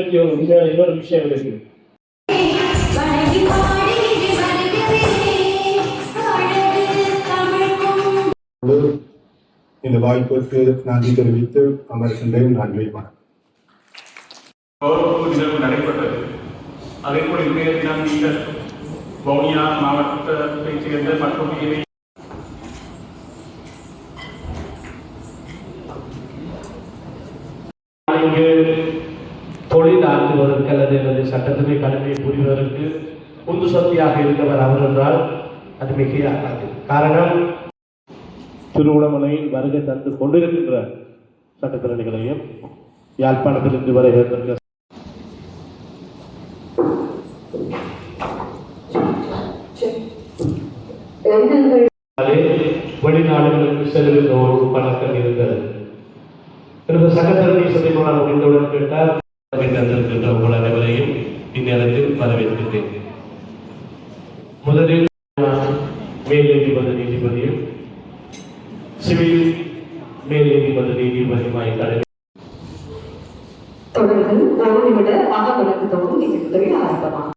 பற்றி ஒரு உண்மையான இன்னொரு விஷயம் இருக்கு. இந்த வாய்ப்புக்கு நன்றி தெரிவித்து அமர்கின்றேன். நன்றி வணக்கம். கௌரவ நிகழ்வு நடைபெற்றது. அதே போல இன்றைய தினம் நீங்கள் வவுனியா மாவட்டத்தைச் சேர்ந்த மற்றும் இணை இங்கு தொழில் ஆற்றுவதற்கு அல்லது எனது சட்டத்துறை கடமையை புரிவதற்கு உந்து சக்தியாக இருந்தவர் அவர் என்றால் அது மிகையாகாது காரணம் திருவுடமனையில் வருகை தந்து கொண்டிருக்கின்ற சட்டத்திறனிகளையும் யாழ்ப்பாணத்திலிருந்து வருகின்ற வெளிநாடுகளுக்கு செல்கின்ற ஒரு பழக்கம் இருந்தது. சட்டத்தரணி சத்தியமான முடிந்தவுடன் கேட்டால் தந்திருக்கின்ற உங்கள் அனைவரையும் இந்நேரத்தில் வரவேற்கின்றேன். முதலில் மேல் நீதிமன்ற நீதிபதியும் சிவில் மேல் நீதிமன்ற நீதிபதியுமாய் கடமை தொடர்ந்து ஒரு நிமிட அகவிளக்கத்தோடு நிகழ்வுகள் ஆரம்பமாகும்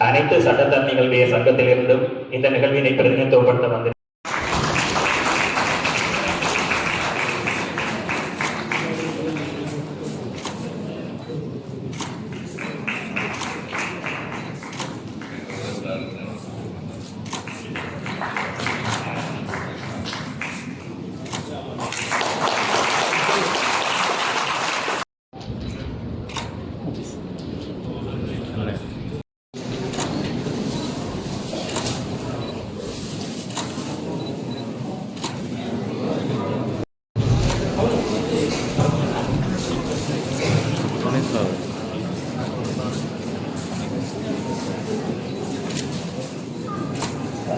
அனைத்து சட்டத்தரணிகளுடைய சங்கத்திலிருந்தும் இந்த நிகழ்வினை பிரதிநிதித்துவப்படுத்த வந்து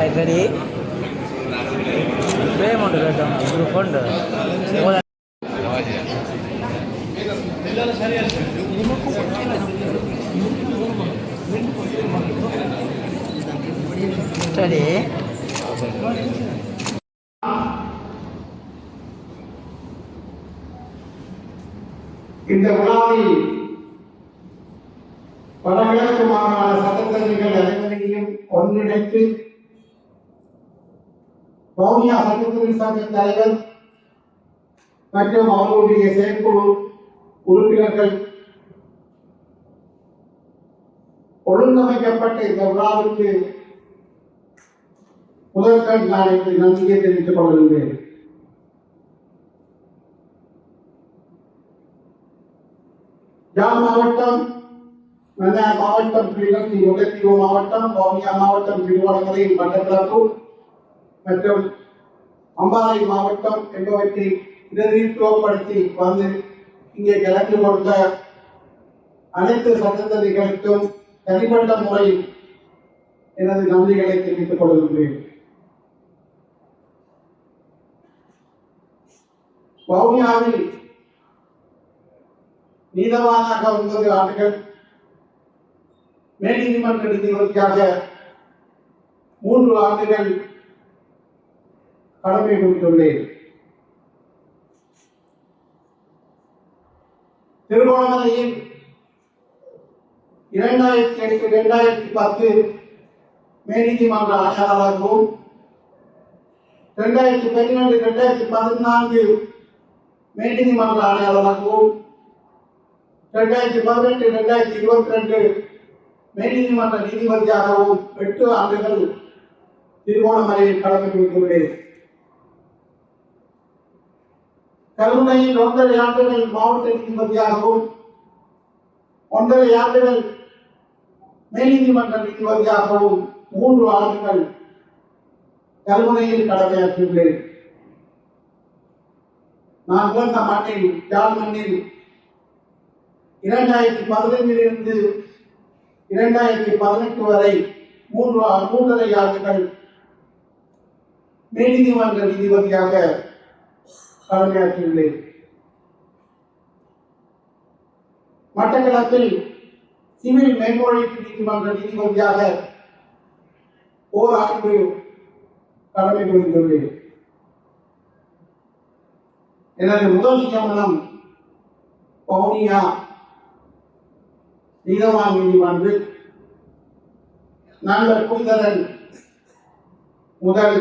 I'm ready. Pay amount, right? Group. இந்த விழாவில் வடகிழக்கு மாகாண சட்டத்தரணிகள் அனைவரையும் ஒன்றிணைத்து வவுனியா சட்டத்துறை சங்க தலைவர் மற்றும் அவர்களுடைய செயற்குழு உறுப்பினர்கள் ஒழுங்கமைக்கப்பட்ட இந்த விழாவிற்கு முதற்கண் நான் எனக்கு நன்றியை தெரிவித்துக் கொள்கின்றேன். யா மாவட்டம் மன்னார் மாவட்டம் கிழக்கு முல்லைத்தீவு மாவட்டம் வவுனியா மாவட்டம் திருவண்ணாமலை மட்டக்களப்பு மற்றும் அம்பாறை மாவட்டம் என்பவற்றை பிரதிநிதித்துவப்படுத்தி வந்து இங்கே கலந்து கொண்ட அனைத்து சட்டத்தறிகளுக்கும் தனிப்பட்ட முறையில் எனது நன்றிகளை தெரிவித்துக் கொள்கின்றேன். வவுனியாவில் நீதவானாக ஒன்பது ஆண்டுகள் மேல்நீதிமன்ற நீதிபதியாக மூன்று ஆண்டுகள் கடமை புரிந்துள்ளேன். திருகோணமலையில் இரண்டாயிரத்தி எட்டு இரண்டாயிரத்தி பத்து மேல்நீதிமன்ற ஆசாராகவும் இரண்டாயிரத்தி பன்னிரெண்டு இரண்டாயிரத்தி பதினான்கு மேல்நீதிமன்ற ஆணையாளராகவும் இரண்டாயிரத்தி பதினெட்டு இரண்டாயிரத்தி இருபத்தி ரெண்டு மேல்நீதிமன்ற நீதிபதியாகவும் எட்டு ஆண்டுகள் திருகோணமலையில் கலந்து கொண்டுள்ளேன் கருணையில் ஒன்றரை ஆண்டுகள் மாவட்ட நீதிபதியாகவும் ஒன்றரை ஆண்டுகள் மேல்நீதிமன்ற நீதிபதியாகவும் மூன்று ஆண்டுகள் கல்முனையில் கடமையாற்றியுள்ளேன் நான் பிறந்த மண்ணில் யாழ் மண்ணில் இரண்டாயிரத்தி பதினைஞ்சிலிருந்து இரண்டாயிரத்தி பதினெட்டு வரை மூன்று மூன்றரை ஆண்டுகள் மேல்நீதிமன்ற நீதிபதியாக கடமையாற்றியுள்ளேன் மட்டக்களப்பில் சிவில் மேல்முறையீட்டு நீதிமன்ற நீதிபதியாக ஓர் ஆண்டு கடமை புரிந்துள்ளேன். எனது முதல் நியமனம் பவுனியா நீதவான் நீதிமன்றில் நாங்கள் புரிதரன் முதல்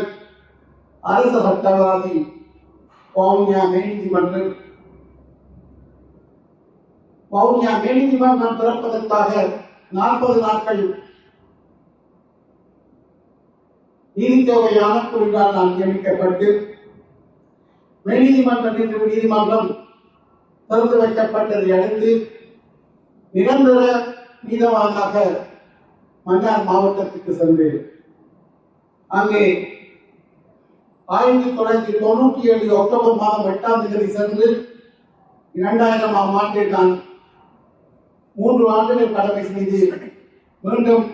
அரச சட்டவாதி வவுனியா மேல்நீதிமன்றம் வவுனியா மேல்நீதிமன்றம் திறப்பதற்காக நாற்பது நாட்கள் நீதித்தொகை ஆணைக்குழுவால் நான் நியமிக்கப்பட்டு மேல்நீதிமன்ற நீதி- நீதிமன்றம் திறந்து வைக்கப்பட்டதை அடுத்து நிரந்தர நீதவானாக மன்னார் மாவட்டத்துக்கு சென்றேன். அங்கே ஆயிரத்தி தொள்ளாயிரத்தி தொண்ணூற்றி ஏழு அக்டோபர் மாதம் எட்டாம் தேதி சென்று இரண்டாயிரமாம் ஆண்டில் நான் மூன்று ஆண்டுகள் கடமை செய்து மீண்டும்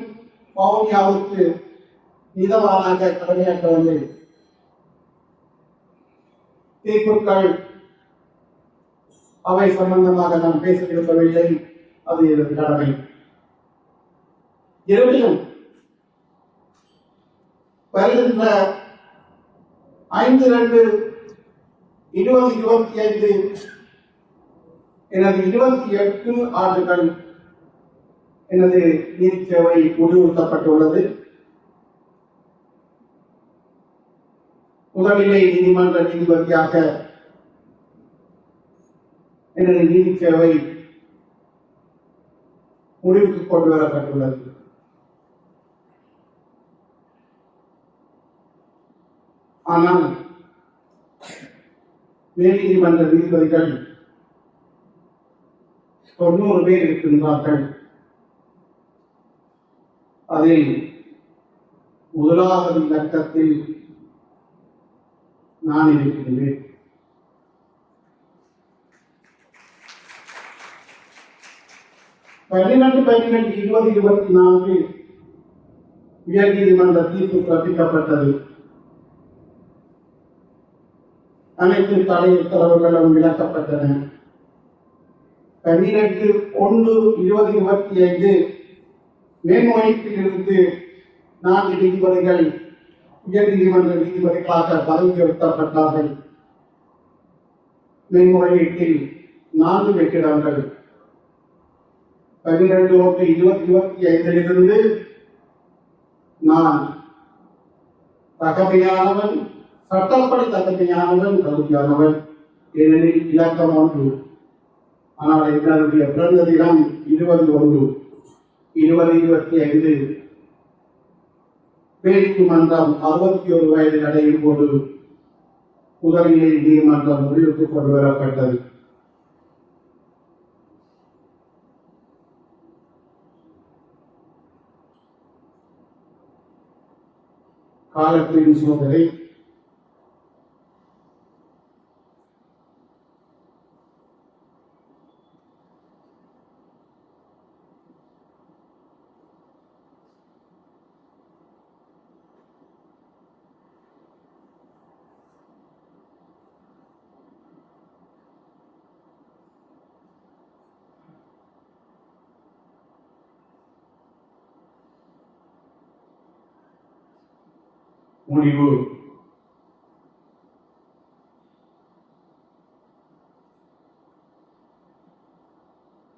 வவுனியாவுக்கு நீதவானாக கடமையாற்ற வந்தேன். தீர்ப்புகள் அவை சம்பந்தமாக நான் பேச விரும்பவில்லை. அது எனது கடமை. இருப்பினும் வருகின்ற ஐந்து ரெண்டு இருபது இருபத்தி ஐந்து எனது இருபத்தி எட்டு ஆண்டுகள் எனது நீதி சேவை முடிவுறுத்தப்பட்டுள்ளது. முதலிலே நீதிமன்ற நீதிபதியாக எனது நீதி சேவை முடிவுக்கு கொண்டு வரப்பட்டுள்ளது. ஆனால் மேல்நீதிமன்ற நீதிபதிகள் தொண்ணூறு பேர் இருக்கின்றார்கள். அதில் முதலாவது இலக்கத்தில் நான் இருக்கின்றேன் பதினெட்டு பதினெட்டு இருபது இருபத்தி நான்கு உயர் நீதிமன்ற தீர்ப்பு பிறப்பிக்கப்பட்டது. அனைத்து தடை உத்தரவுகளும் விளக்கப்பட்டன. பதினெட்டு ஒன்று இருபது இருபத்தி ஐந்து மேன்முறையீட்டிலிருந்து நான்கு நீதிபதிகள் உயர்நீதிமன்ற நீதிபதிகளாக பதவி உயர்த்தப்பட்டார்கள். மேன்முறையீட்டில் நான்கு வெற்றிடங்கள். பன்னிரண்டு ஒன்று இருபத்தி இருபத்தி ஐந்திலிருந்து நான் தகமையானவன் சட்டப்படி தகமையானவன் தகுதியானவன் ஏனெனில் இலக்கம் ஒன்று. ஆனால் எங்களுடைய பிறந்த தினம் இருபது ஒன்று இருபது இருபத்தி ஐந்து. பேச்சு மன்றம் அறுபத்தி ஒரு வயது அடையும் போது முதலிலே நீதிமன்றம் முடிவுக்கு கொண்டு வரப்பட்டது. قالت لي سودري முடிவு.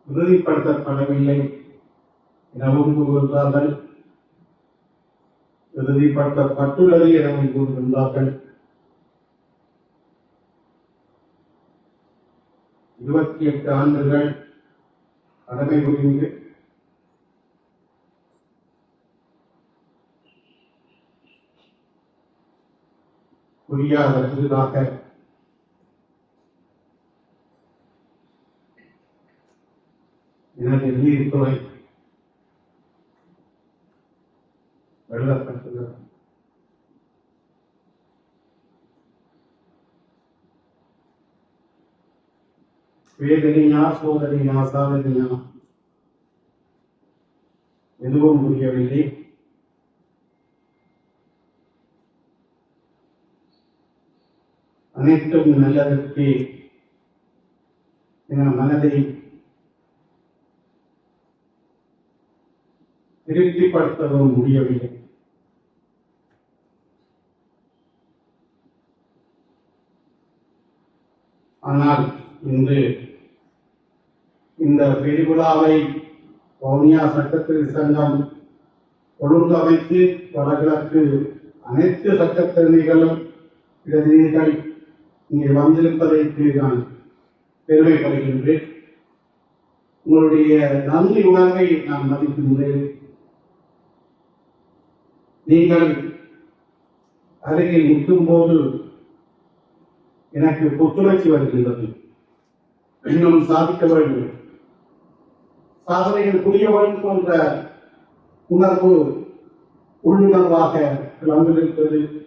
உறுதிப்படுத்தப்படவில்லை. எனவும் கூறுகின்றார்கள் உறுதிப்படுத்தப்பட்டுள்ளது எனவும் கூறுகின்றார்கள் இருபத்தி எட்டு ஆண்டுகள் கடமை புரிந்து புரியாத புதிதாக எனது நீதித்துறை எழுதப்பட்டது வேதனையா சோதனையா சாதனையா எதுவும் புரியவில்லை அனைத்தும் நல்லதற்கு என மனதை திருப்திப்படுத்தவும் முடியவில்லை. ஆனால் இன்று இந்த பெருவிழாவை வவுனியா சட்டத்திற்கு சங்கம் ஒழுங்கமைத்து வடகிழக்கு அனைத்து சட்டத்திறமைகளும் பிரதிநிதிகள் இங்கே வந்திருப்பதற்கு நான் பெருமைப்படுகின்றேன். உங்களுடைய நன்றி உணர்வை நான் மதிக்கின்றேன். நீங்கள் அருகில் நிற்கும் போது எனக்கு புத்துணர்ச்சி வருகின்றது. இன்னும் சாதிக்க வேண்டும் சாதனைகள் புரிய வேண்டும் என்ற உணர்வு உள்ளுணர்வாக வந்திருக்கிறது.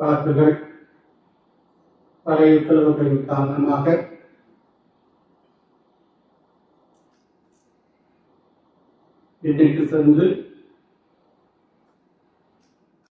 வழக்குகள் பழைய உத்தரவுகளின் காரணமாக. வீட்டிற்கு சென்று